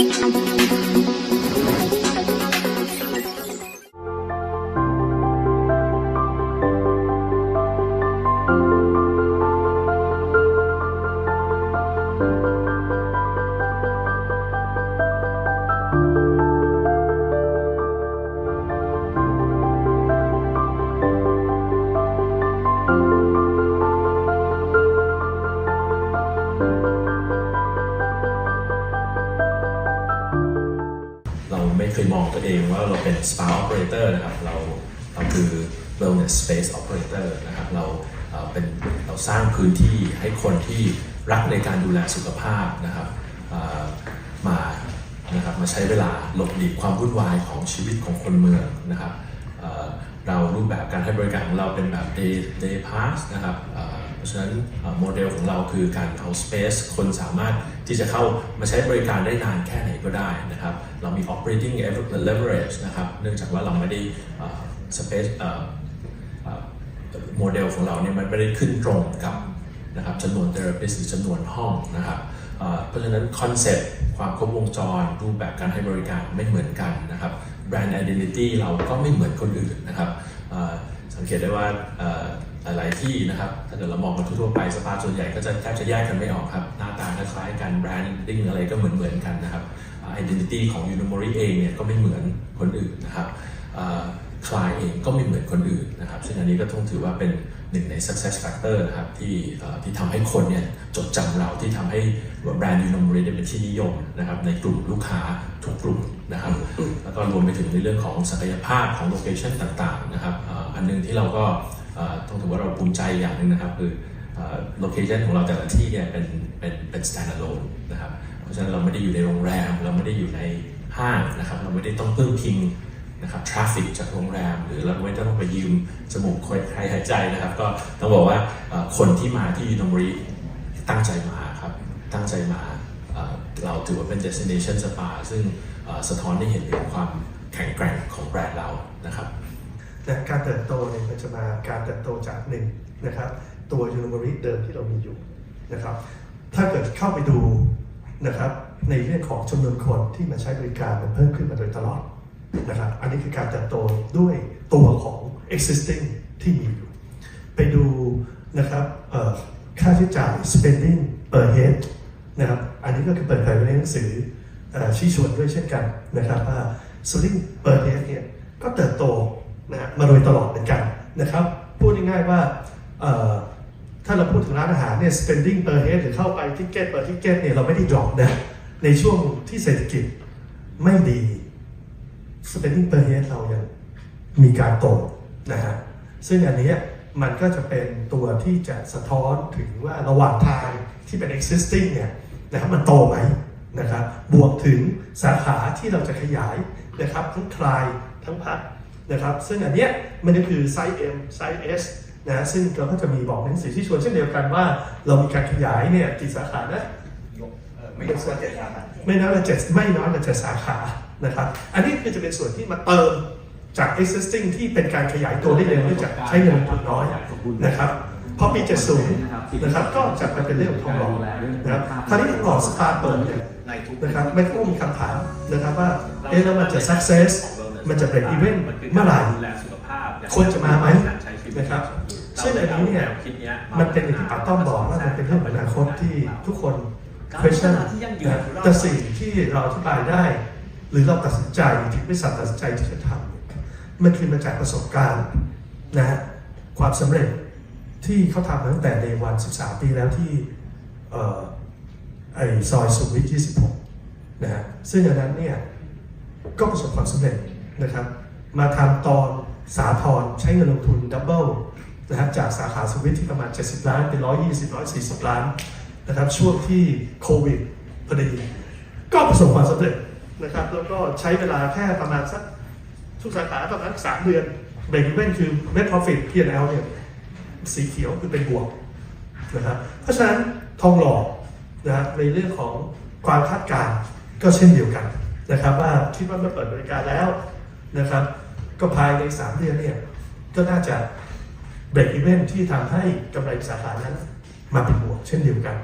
เร มองตัวเองว่าเราเป็น spa operator นะครับ เราเราคือ wellness space operator นะครับ เราเป็นเราสร้างพื้นที่ให้คนที่รักในการดูแลสุขภาพนะครับมานะครับมาใช้เวลาหลบหลีกความวุ่นวายของชีวิตของคนเมืองนะครับเอ่อเรารูปแบบการให้บริการของเราเป็นแบบ day day pass นะครับ เพราะฉะนั้นโมเดลของเราคือการเอา space คนสามารถที่จะเข้ามาใช้บริการได้นานแค่ไหนก็ได้นะครับ เรามี operating leverage นะครับ เนื่องจากว่าเราไม่ได้ space เอ่อเอ่อโมเดลของเราเนี่ยมันไม่ได้ขึ้นตรงกับนะครับจำนวน therapist หรือจำนวนห้องนะครับเพราะฉะนั้นคอนเซ็ปต์ความครบวงจรรูปแบบการให้บริการไม่เหมือนกันนะครับแบรนด์ identity เราก็ไม่เหมือนคนอื่นนะครับสังเกตได้ว่า หลายๆที่นะครับถ้าเกิดเรามองกันทั่วๆไปสปาส่วนใหญ่ก็จะแทบจะแยกกันไม่ออกครับ หน้าตาคล้ายๆกันแบรนดิ้งอะไรก็เหมือนๆกันนะครับ identity ของ Unimori เองเนี่ยก็ไม่เหมือนคนอื่นนะครับคลายเองก็ไม่เหมือนคนอื่นนะครับซึ่งอันนี้ก็ต้องถือว่าเป็นหนึ่งใน success factor นะครับที่เอ่อที่ทำให้คนเนี่ยจดจำเราที่ทำให้แบรนด์ Unimori เนี่ยเป็นที่นิยมนะครับในกลุ่มลูกค้าทุกกลุ่มนะครับแล้วก็รวมไปถึงในเรื่องของศักยภาพของโลเคชันต่างๆนะครับเอ่ออันหนึงที่เราก็เอ่อ ต้องถือว่าเราภูมิใจอย่างหนึ่งนะครับ คือโลเคชันของเราแต่ละที่เนี่ยเป็นเป็นเป็น standalone นะครับ เพราะฉะนั้นเราไม่ได้อยู่ในโรงแรม เราไม่ได้อยู่ในห้างนะครับ เราไม่ได้ต้องพึ่งพิงนะครับทราฟฟิกจากโรงแรม หรือเราไม่ต้องไปยืมจมูกคนใครหายใจนะครับ ก็ต้องบอกว่าคนที่มาที่ยูนมรีตั้งใจมาครับ ตั้งใจมาเราถือว่าเป็น destination spa ซึ่งสะท้อนให้เห็นถึงความแข็งแกร่งของแบรนด์เรานะครับ แต่การเติบโตเนี่ยมันจะมาการเติบโตจากหนึ่งนะครับตัวยูนิเวอริเดิมที่เรามีอยู่นะครับถ้าเกิดเข้าไปดูนะครับในเรื่องของจำนวนคนที่มาใช้บริการมันเพิ่มขึ้นมาโดยตลอดนะครับอันนี้คือการเติบโตด้วยตัวของ existing ที่มีอยู่ ไปดูนะครับค่าใช้จ่าย spending per head นะครับอันนี้ก็คือเปิดเผยไว้ในหนังสืออชี้ชวนด้วยเช่นกันนะครับว่า spending per head เนี่ยก็เติบโต นะฮะมาโดยตลอดเหมือนกันนะครับพูดง่ายๆว่าถ้าเราพูดถึงร้านอาหารเนี่ย spending per head หรือเข้าไปทิเก็ต per ticket เนี่ยเราไม่ได้ drop นะในช่วงที่เศรษฐกิจไม่ดี spending per head เรายังมีการโตนะฮะซึ่งอันนี้มันก็จะเป็นตัวที่จะสะท้อนถึงว่าระหว่างทางที่เป็น existing เนี่ยนะครับมันโตไหมนะครับบวกถึงสาขาที่เราจะขยายนะครับทั้งคลายทั้งพัด นะครับ ซึ่งอันเนี้ยมันก็คือไซส์ M ไซส์ S นะซึ่งเราก็จะมีบอกในหนังสือที่ชวนเช่นเดียวกันว่า เรามีการขยายเนี่ยกี่สาขานะไม่ต้องว่าเจ็ดล้านไม่น้อยกว่าเจ็ดไม่น้อยกว่าเจ็ดสาขานะครับ อันนี้คือจะเป็นส่วนที่มาเติมจาก existing ที่เป็นการขยายตัวได้เร็วเนื่องจากใช้เงินลงทุนน้อยนะครับพอปี 70 นะครับก็จะไปเป็นเรื่องของทองหล่อนะครับคราวนี้ทองหล่อสตาร์เปิดเนี่ยในทุกนะครับไม่ต้องมีคำถามนะครับว่าเอ๊ะแล้วมันจะ success มันจะ break even เมื่อไหร่คนจะมาไหมนะครับซึ่งอันนี้เนี่ยมันเป็นอย่างที่ป๋าต้อมบอกว่ามันเป็นเรื่องของอนาคตที่ทุกคน question นะแต่สิ่งที่เราอธิบายได้ หรือเราตัดสินใจถึงบริษัทตัดสินใจที่จะทำมันคือมาจากประสบการณ์นะฮะความสำเร็จที่เขาทำมาตั้งแต่เดวัน 13 ปีแล้วที่เอ่อไอซอยสุขุมวิท26นะฮะซึ่งอันนั้นเนี่ยก็ประสบความสำเร็จ นะครับ มาทำตอนสาทรใช้เงินลงทุนดับเบิลนะครับจากสาขาสวิตที่ประมาณ 70 ล้าน เป็น 120 140 ล้านนะครับช่วงที่โควิดพอดี ก็ประสบความสำเร็จนะครับแล้วก็ใช้เวลาแค่ประมาณสักทุกสาขาประมาณ3เดือนเบรกเว้นคือ net profit P&L เนี่ยสีเขียวคือเป็นบวกนะครับเพราะฉะนั้นทองหล่อนะครับในเรื่องของความคาดการณ์ก็เช่นเดียวกันนะครับว่าคิดว่าเมื่อเปิดบริการแล้ว นะครับ ก็ภายใน 3 เดือนเนี่ยก็น่าจะเบรกอีเวนที่ทำให้กำไรสาขานั้นมาเป็นบวกเช่นเดียวกัน